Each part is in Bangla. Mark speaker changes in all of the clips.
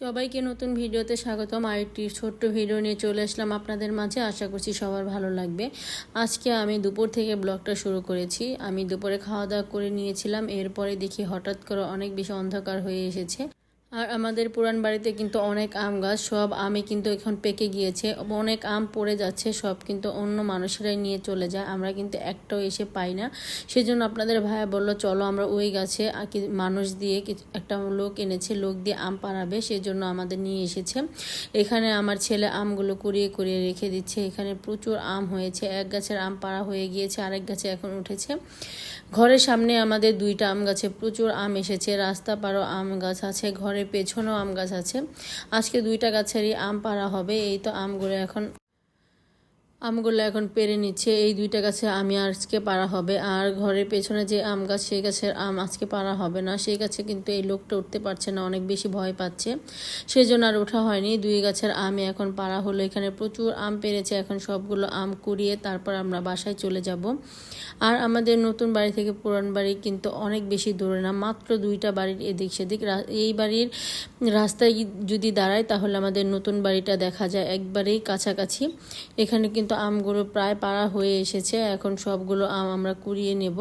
Speaker 1: সবাইকে নতুন ভিডিওতে স্বাগতম। আরেকটি ছোট্ট ভিডিও নিয়ে চলে আসলাম আপনাদের মাঝে। আশা করছি সবার ভালো লাগবে। আজকে আমি দুপুর থেকে ব্লগটা শুরু করেছি। আমি দুপুরে খাওয়া দাওয়া করে নিয়েছিলাম। এরপরে দেখি হঠাৎ করে অনেক বেশি অন্ধকার হয়ে এসেছে। আর আমাদের পুরান বাড়িতে কিন্তু অনেক আম গাছ, সব আমে কিন্তু এখন পেকে গিয়েছে। অনেক আম পড়ে যাচ্ছে, সব কিন্তু অন্য মানুষেরাই নিয়ে চলে যায়, আমরা কিন্তু একটাও এসে পাই না। সেজন্য আপনাদের ভাইয়া বলল, চলো আমরা ওই গাছে মানুষ দিয়ে একটা লোক এনেছে, লোক দিয়ে আম পাড়াবে, সেজন্য আমাদের নিয়ে এসেছে। এখানে আমার ছেলে আমগুলো কুড়িয়ে কুড়িয়ে রেখে দিচ্ছে, এখানে প্রচুর আম হয়েছে, এক গাছের আম পাড়া হয়ে গিয়েছে, আরেক গাছে এখন উঠেছে। ঘরের সামনে আমাদের দুইটা আম গাছে প্রচুর আম এসেছে, রাস্তা পারো আম গাছ আছে ঘরের পেছনেও আম গাছ আছে। আজকে দুইটা গাছেরই আম পাড়া হবে এই তো আমগুলো এখন আমগুলো এখন পেরে নিচ্ছে। এই দুইটা গাছে আমি আজকে পারা হবে। আর ঘরের পেছনে যে আম গাছ, সেই গাছের আম আজকে পারা হবে না। সেই গাছে কিন্তু এই লোকটা উঠতে পারছে না, অনেক বেশি ভয় পাচ্ছে। সেই জন্য আর ওঠা হয়নি। দুই গাছের আমে এখন পারা হলো। এখানে প্রচুর আম পেরেছে। এখন সবগুলো আম কুড়িয়ে তারপর আমরা বাসায় চলে যাব। আর আমাদের নতুন বাড়ি থেকে পুরান বাড়ি কিন্তু অনেক বেশি দূরে না, মাত্র দুইটা বাড়ির এদিক সেদিক। এই বাড়ির রাস্তায় যদি দাঁড়ায়, তাহলে আমাদের নতুন বাড়িটা দেখা যায়। একবারেই কাছাকাছি। এখানে কিন্তু আমগুলো প্রায় পাড়া হয়ে এসেছে, এখন সবগুলো আম আমরা কুড়িয়ে নেব।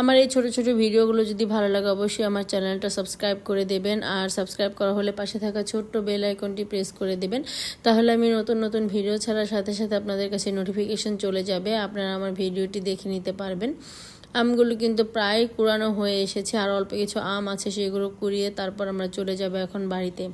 Speaker 1: আমার এই ছোট ছোট ভিডিওগুলো যদি ভালো লাগে অবশ্যই আমার চ্যানেলটা সাবস্ক্রাইব করে দেবেন, আর সাবস্ক্রাইব করা হলে পাশে থাকা ছোট্ট বেল আইকনটি প্রেস করে দেবেন। তাহলে আমি নতুন নতুন ভিডিও ছাড়ার সাথে সাথে আপনাদের কাছে নোটিফিকেশন চলে যাবে, আপনারা আমার ভিডিওটি দেখে নিতে পারবেন। আমগুলো কিন্তু প্রায় কুড়ানো হয়ে এসেছে, আর অল্প কিছু আম আছে সেগুলো কুড়িয়ে তারপর আমরা চলে যাব এখন বাড়িতে।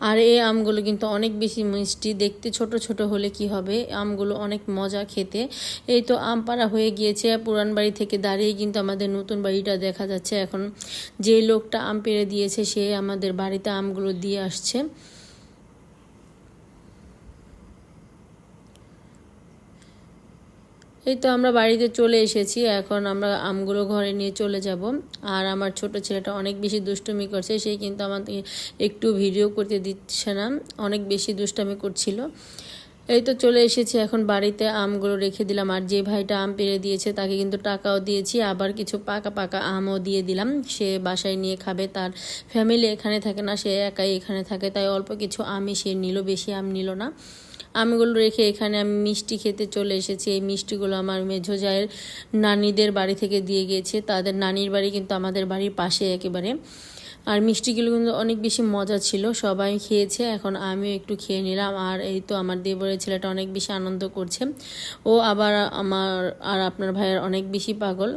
Speaker 1: আর এই আমগুলো কিন্তু অনেক বেশি মিষ্টি। দেখতে ছোট ছোট হলে কি হবে? আমগুলো অনেক মজা খেতে। এই তো আম পাড়া হয়ে গিয়েছে। পুরান বাড়ি থেকে দাঁড়িয়ে কিন্তু আমাদের নতুন বাড়িটা দেখা যাচ্ছে। এখন যে লোকটা আম পেরে দিয়েছে, সে আমাদের বাড়িতে আমগুলো দিয়ে আসছে। এই তো আমরা বাড়িতে চলে এসেছি। এখন আমরা আমগুলো ঘরে নিয়ে চলে যাব। আর আমার ছোট ছেলেটা অনেক বেশি দুষ্টুমি করছে, সে কিন্তু আমাকে একটু ভিডিও করতে দিচ্ছে না। অনেক বেশি দুষ্টামি করছিল। এই তো চলে এসেছি এখন বাড়িতে। আমগুলো রেখে দিলাম, আর যে ভাইটা আম পেরে দিয়েছে তাকে কিন্তু টাকাও দিয়েছি, আবার কিছু পাকা পাকা আমও দিয়ে দিলাম। সে বাসায় নিয়ে খাবে, তার ফ্যামিলি এখানে থাকে না, সে একাই এখানে থাকে, তাই অল্প কিছু আমই সে নিল, বেশি আম নিল না। আমগুলো রেখে এখানে আমি মিষ্টি খেতে চলে এসেছি। এই মিষ্টিগুলো আমার মেঝো জায়ের নানিদের বাড়ি থেকে দিয়ে গিয়েছে, তাদের নানির বাড়ি কিন্তু আমাদের বাড়ির পাশে একেবারে। আর মিষ্টিগুলো কিন্তু অনেক বেশি মজা ছিল, সবাই খেয়েছে, এখন আমিও একটু খেয়ে নিলাম। আর এই তো আমার দেবরের ছেলেটা অনেক বেশি আনন্দ করছে। ও আবার আমার আর আপনার ভাইয়ের অনেক বেশি পাগল।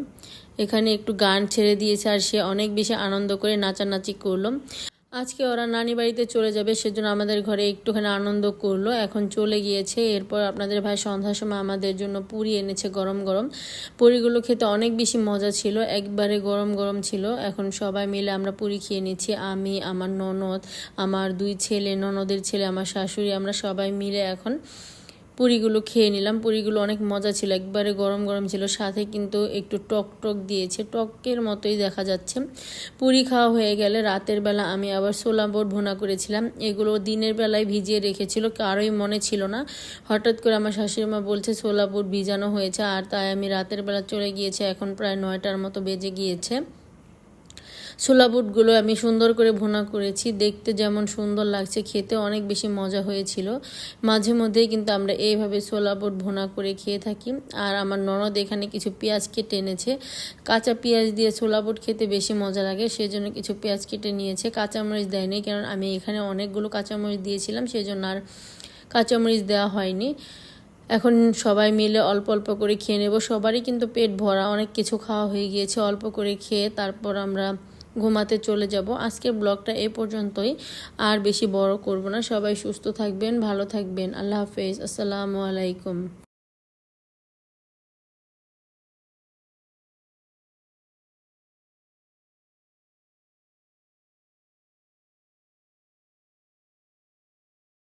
Speaker 1: এখানে একটু গান ছেড়ে দিয়েছে আর সে অনেক বেশি আনন্দ করে নাচানাচি করল। আজকে ওরা নানি বাড়িতে চলে যাবে, সেজন্য আমাদের ঘরে একটুখানি আনন্দ করল। এখন চলে গিয়েছে, এরপর আপনাদের ভাই সন্ধ্যার সময় আমাদের জন্য পুরি এনেছে গরম গরম। পুরিগুলো খেতে অনেক বেশি মজা ছিল, একবারে গরম গরম ছিল। এখন সবাই মিলে আমরা পুরি খেয়ে নিচ্ছি, আমি, আমার ননদ, আমার দুই ছেলে, ননদের ছেলে, আমার শাশুড়ি, আমরা সবাই মিলে এখন পুরিগুলো খেয়ে নিলাম। পুরিগুলো অনেক মজা ছিল, একবারে গরম গরম ছিল। সাথে কিন্তু একটু টক টক দিয়েছে। টকের মতোই দেখা যাচ্ছে। পুরি খাওয়া হয়ে গেলে রাতের বেলা আমি আবার সোলা বোট ভুনা করেছিলাম। এগুলো দিনের বেলায় ভিজিয়ে রেখেছিল, কারোই মনে ছিল না। হঠাৎ করে আমার শাশুড়ি মা বলছে সোলা বুট ভিজানো হয়েছে। আর তাই আমি রাতের বেলা চলে গিয়েছে। এখন প্রায় নয়টার মতো বেজে গিয়েছে। ছোলা বুটগুলো আমি সুন্দর করে ভুনা করেছি। দেখতে যেমন সুন্দর লাগছে, খেতে অনেক বেশি মজা হয়েছিল। মাঝে মধ্যেই কিন্তু আমরা এইভাবে ছোলা বুট ভুনা করে খেয়ে থাকি। আর আমার ননদ এখানে কিছু পেঁয়াজ কেটে এনেছে। কাঁচা পেঁয়াজ দিয়ে ছোলা বুট খেতে বেশি মজা লাগে, সেজন্য কিছু পেঁয়াজ কেটে নিয়েছে। কাঁচামরিচ দেয়নি কারণ আমি এখানে অনেকগুলো কাঁচামরিচ দিয়েছিলাম, সেজন্য আর কাঁচামরিচ দেওয়া হয়নি। এখন সবাই মিলে অল্প অল্প করে খেয়ে নেব। সবারই কিন্তু পেট ভরা, অনেক কিছু খাওয়া হয়ে গিয়েছে। অল্প করে খেয়ে তারপর আমরা ঘুমাতে চলে যাব। আজকের ব্লগটা এ পর্যন্তই। আর বেশি বড় করব না। সবাই সুস্থ থাকবেন, ভালো থাকবেন। আল্লাহ হাফেজ। আসসালামু আলাইকুম।